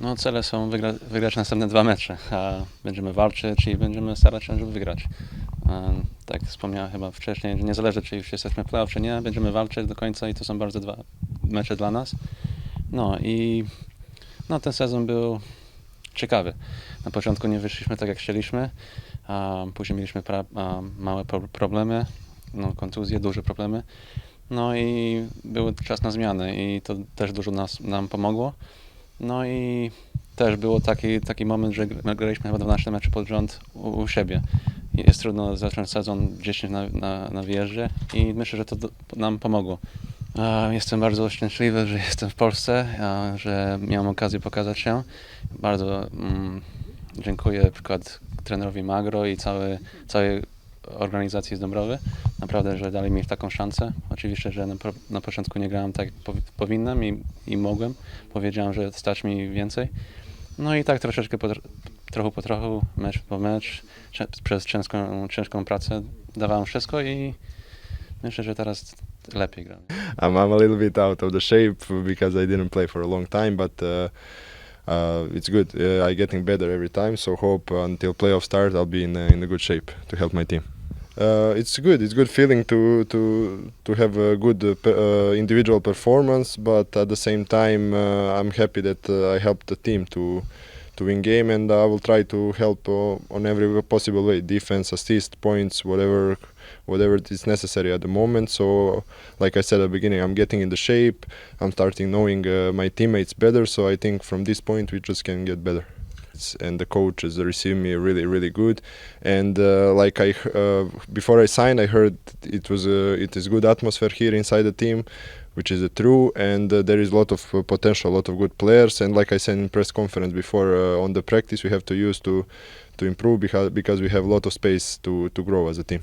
No cele są wygra, wygrać następne dwa mecze, a będziemy walczyć i będziemy starać się, żeby wygrać. Tak wspomniałem chyba wcześniej, że nie zależy czy już jesteśmy w playoff czy nie, będziemy walczyć do końca i to są bardzo dwa mecze dla nas. No i no, ten sezon był ciekawy. Na początku nie wyszliśmy tak jak chcieliśmy, a później mieliśmy małe pro, problemy, no, kontuzje, duże problemy. No i był czas na zmiany i to też dużo nas, nam pomogło. No i też był taki, taki moment, że gr- graliśmy chyba 12 meczy pod rząd u, u siebie. Jest trudno zacząć sezon 10 na, na, na wyjeździe i myślę, że to do, nam pomogło. Jestem bardzo szczęśliwy, że jestem w Polsce, że miałem okazję pokazać się. Bardzo mm, dziękuję przykład trenerowi Magro i całej, całej organizacji z Dąbrowy. Naprawdę, że dali mi taką szansę. Oczywiście, że na, na początku nie grałem tak, jak powi- powinnam i, i mogłem. Powiedziałem, że stać mi więcej. No i tak troszeczkę po, tr- trochę po trochu, mecz po mecz, przez ciężką, ciężką pracę dawałem wszystko i myślę, że teraz lepiej gram. I'm, I'm a little bit out of the shape because I didn't play for a long time, but uh, uh, it's good. Uh, I'm getting better every time, so hope until playoff start I'll be in a, in a good shape to help my team. Uh, it's good. It's good feeling to to to have a good uh, uh, individual performance, but at the same time uh, I'm happy that uh, I helped the team to to win game, and I will try to help uh, on every possible way: defense, assist, points, whatever whatever is necessary at the moment. So like I said at the beginning, I'm getting in the shape. I'm starting knowing my teammates better. So I think from this point we just can get better. And the coaches received me really, really good. And uh, like I, uh, before I signed, I heard it was a, it is good atmosphere here inside the team, which is uh, true. And uh, there is a lot of uh, potential, a lot of good players. And like I said in press conference before, uh, on the practice we have to use to to improve because because we have a lot of space to to grow as a team.